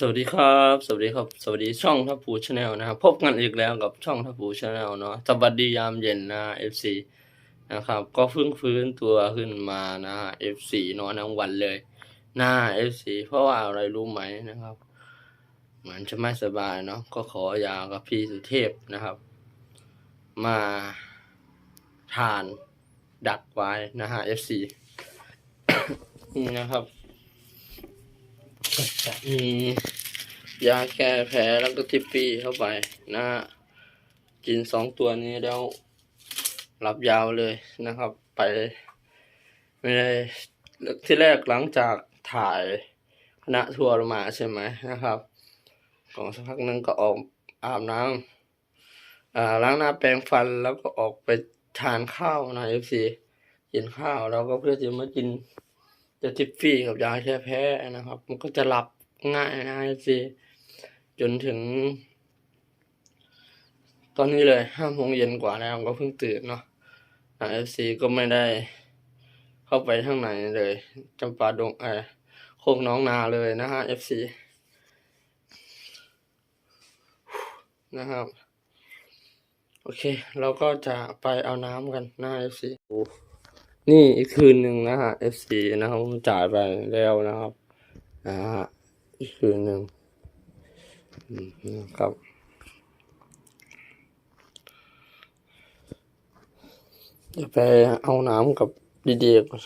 สวัสดีครับ สวัสดีครับ สวัสดีช่องทัพพูชาแนลนะครับพบกันอีกแล้วกับช่องทัพพูชาแนลเนาะสวัสดียามเย็นนะ FC นะครับ ก็เพิ่งฟื้นตัวขึ้นมานะ FC นอนทั้งวันเลยนะ FC เพราะว่าอะไรรู้ไหมนะครับ เหมือนจะไม่สบายเนาะก็ขอยากับพี่สุเทพนะครับ มาทานดักไว้นะฮะ FC นี่นะครับจะมี ยาแก้แผลแล้วก็ทิปปี้เข้าไปนะฮะกินสองตัวนี้แล้วหลับยาวเลยนะครับ ไปไม่ได้ที่แรกหลังจากถ่ายคณะทัวร์มาใช่ไหมนะครับก่อนสักพักหนึงก็ออกอาบน้ำอ่าล้างหน้าแปรงฟันแล้วก็ออกไปทานข้าวนะเอฟซีกินข้าวแล้วก็เพื่อจะมากินจะทิฟฟี่กับยาแค่แพ้นะครับ มันก็จะหลับ ง่ายนะสิจนถึง ตอนนี้เลยห้าโมงเย็นกว่าแล้วก็เพิ่งตื่นเนาะเอฟซีก็ไม่ได้เข้าไปข้างในเลยจำปาดงเออโคกน้องนาเลยนะฮะเอฟซีนะครับ โอเค เราก็จะไปเอาน้ำกันนะเอฟซีนี่อีกคืนหนึ่งนะฮะ FC นะครับจ่ายไปแล้วนะครับ นะฮะ อีกคืนหนึ่งนะครับจะไปเอาน้ำกับดีๆก่อน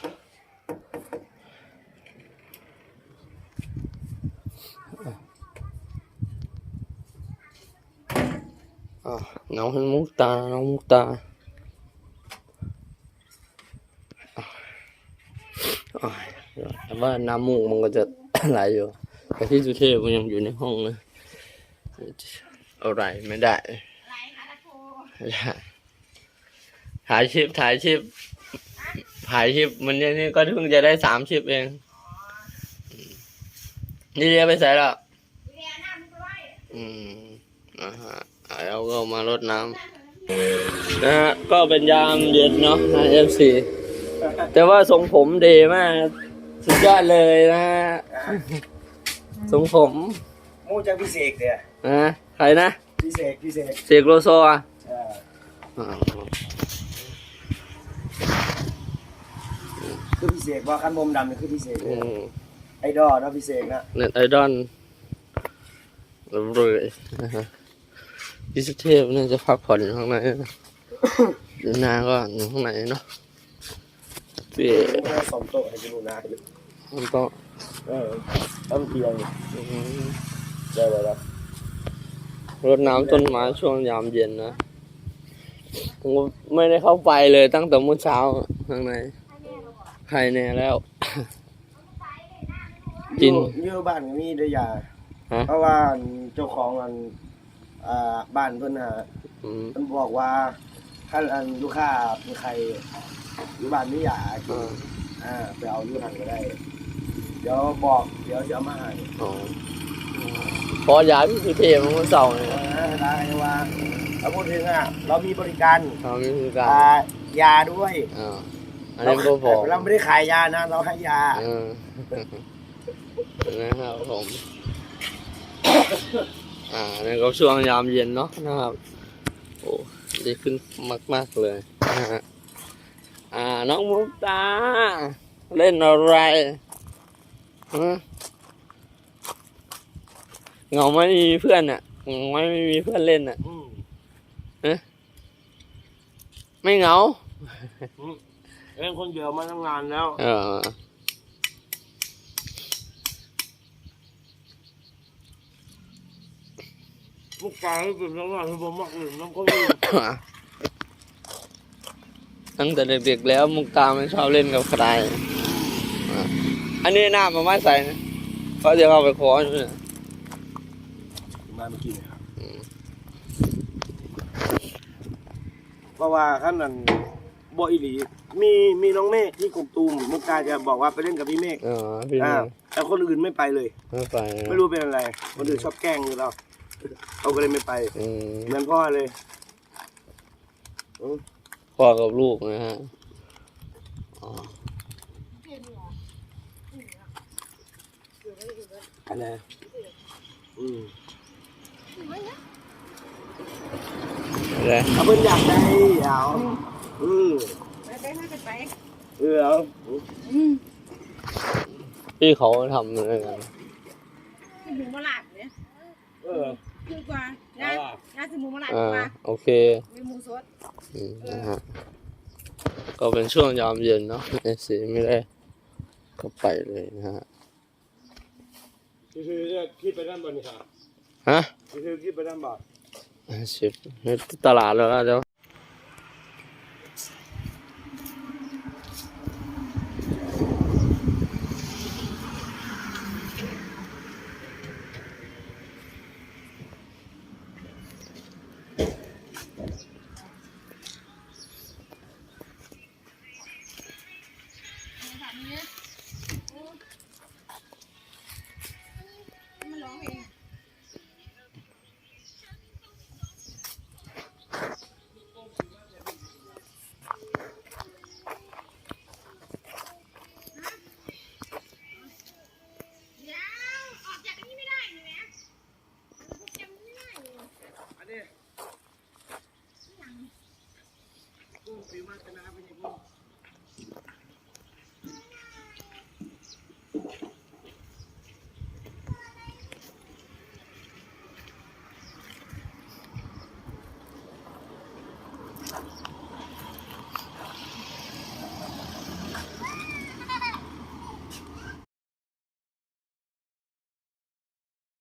น้องให้มุกตา น้องมุกตาแต่ว่าน้ำมูกมันก็จะไหลอยู่ แต่ที่สุเทพมันยังอยู่ในห้องนะเอาไรไม่ได้ไม่ได้ถ่ายชิปถ่ายชิปถ่ายชิปมันเนี่ยนี่ก็เพิ่งจะได้สามชิปเอง นี่เรียไปใส่แล้วอืมนะฮะเอาก็มารดน้ำนะฮะก็เป็นยามเย็นเนาะนะเอฟซีแต่ว่าทรงผมเดมาก สุดยอดเลยนะฮะ ทรงผมมูจากพิเศษเนี่ยนะใครนะพิเศษพิเศษเสกโลโซอะเอออ่าคือพิเศษว่าขั้นบมดำนี่คือพิเศษอืมไอดอลเนาะพิเศษนะเน็ตไอดอลเลยนะฮะพิสุเทพเนี่ยจะพักผ่อนอยู่ข้างในนะเดี๋ยวนาก็อยู่ข้างในเนาะพี่สมโต๊ะให้กินหนูนามันก็ เออต้นเทียงอืมได้เลยครับรดน้ำต้นไม้ช่วงยามเย็นนะผมก็ไม่ได้เข้าไปเลยตั้งแต่เมื่อเช้าข้างในใครแน่แล้วกินเยอะบ้านก็มีด้วยยาฮะเพราะว่าเจ้าของอันอ่าบ้านเพิ่นน่ะอืมเพิ่นบอกว่าถ้าอันลูกค้าเป็นใครอยู่บ้านไม่อยากกิอ่านอ่าไปเอาอยู่หันก็ได้ เดี๋ยวบอกเดี๋ยวจะเอามาให้อ๋อพอย้ายพี่สุเทพมันเสาร์เนี่ยเออได้ว่าเราพูดถึงอะเรามีบริการเขานี่คือการอ่ายาด้วยอ่าอันนี้ก็พอเราไม่ได้ขายยานะเราให้ยาเออนะครับผมอ่านี่ก็ช่วงยามเย็นเนาะนะครับโอ้ดีขึ้นมากๆเลยนะฮะอ่าน้องมุกตา เล่นอะไรฮะ เหงาไหม่มีเพื่อนอะเหงาไหม่ไม่มีเพื่อนเล่นอะไม่เหงาเล่นคนเดียวมาตั้งนานแล้ว เออลูกกาให้เป็นตั้งนานคือผมมักอื่นน้ำก็มีตั้งแต่เด็กๆแล้วมุกตาไม่ชอบเล่นกับใคร อะอันนี้หน้ามาไม่ใส่นะเพราะเดี๋ยวเอาไปขออยู่เนี่ยมาเมื่อกี้นะครับเพราะว่าขั้นนั้นบ่อีหลี มีมีน้องเมฆที่กกตูมมุกกาจะบอกว่าไปเล่นกับพี่เมฆเออพี่อ่าน้องแต่คนอื่นไม่ไปเลย ไม่ไปนะไม่รู้เป็นอะไร คนอื่นชอบแกล้งอยู่เราเขาก็เลยไม่ไปอืมเหมือนพ่อเลย พ่อกับลูกนะฮะอ๋อ อั นไหนอืมเลยเอาเพิ่นอยากได้เอาอืมไปไปให้กันไปเออเอาอืมพี่เขาทำอะไรกันหมูมะลาดเนี่ยเออคือกว่าย่าย่าสิหมูมะลาดอ่ากว่าโอเคมีหมูสดอืมนะฮะก็เป็นช่วงยามเย็นเนาะเอซีไม่ได้ก็ไปเลยนะฮะ คือคือคิดไปด้านบนนี่ครับฮะคือคือคิดไปด้านบนชิบตลาดแล้วนะเดี๋ยว ปีมาตนาเป็นยังงี้